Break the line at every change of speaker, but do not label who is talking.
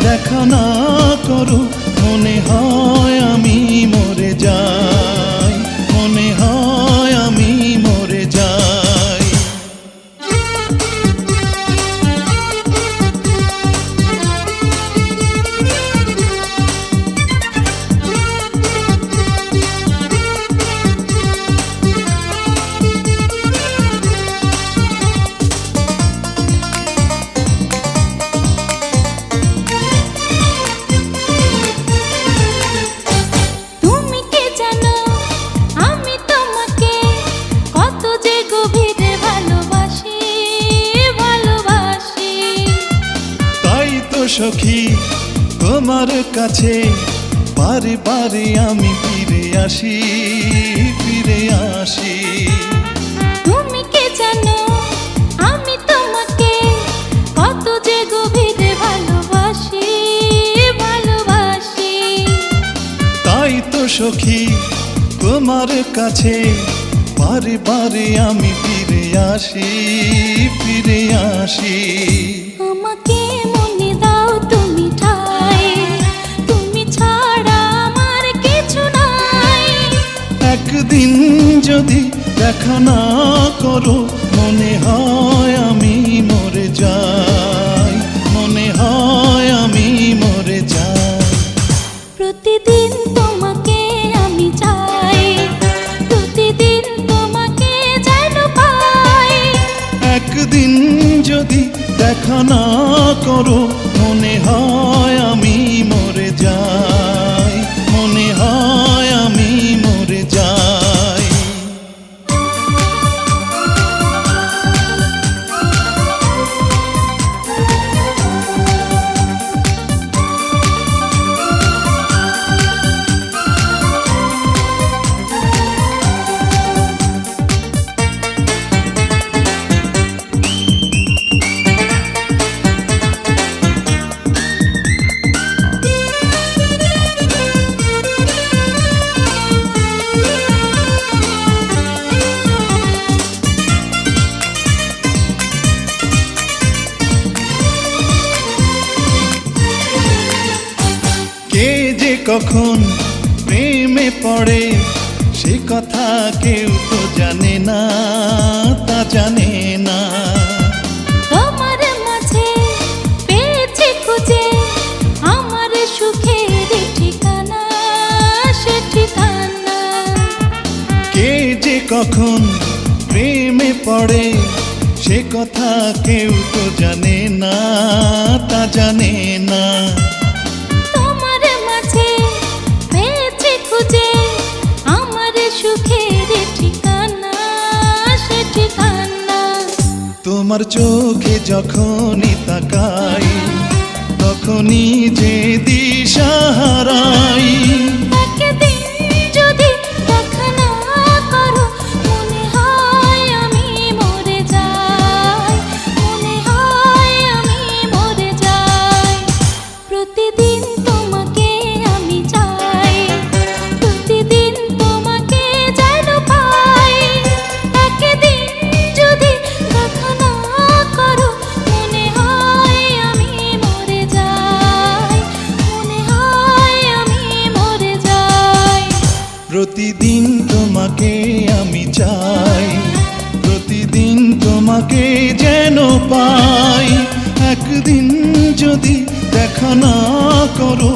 দেখা না করো সখী তোমার কাছে বারে বারে আমি ফিরে আসি ফিরে আসি।
তুমি কি জানো? আমি তোমাকে কত যে গভীরে ভালোবাসি ভালোবাসি।
তাই তো সখী তোমার কাছে বারে বারে আমি ফিরে আসি ফিরে একদিন যদি দেখা না করো মনে হয় আমি মরে যাই। মনে হয় আমি মরে যাই।
প্রতিদিন তোমাকে আমি চাই। প্রতিদিন তোমাকে যেন পাই।
একদিন যদি দেখা না করো মনে হয় কে যে কখন প্রেমে পড়ে সে কথা কেউ তো জানে না তা জানে না।
তোমার মাঝে পেয়েছি খুঁজে আমার সুখের ঠিকানা সে ঠিকানা।
কে যে কখন প্রেমে পড়ে সে কথা কেউ তো জানে না তা জানে না।
তোমার
চোখে যখনই তাকাই তখনই যে দিশা প্রতিদিন তোমাকে আমি চাই প্রতিদিন তোমাকে যেন পাই। একদিন যদি দেখা না করো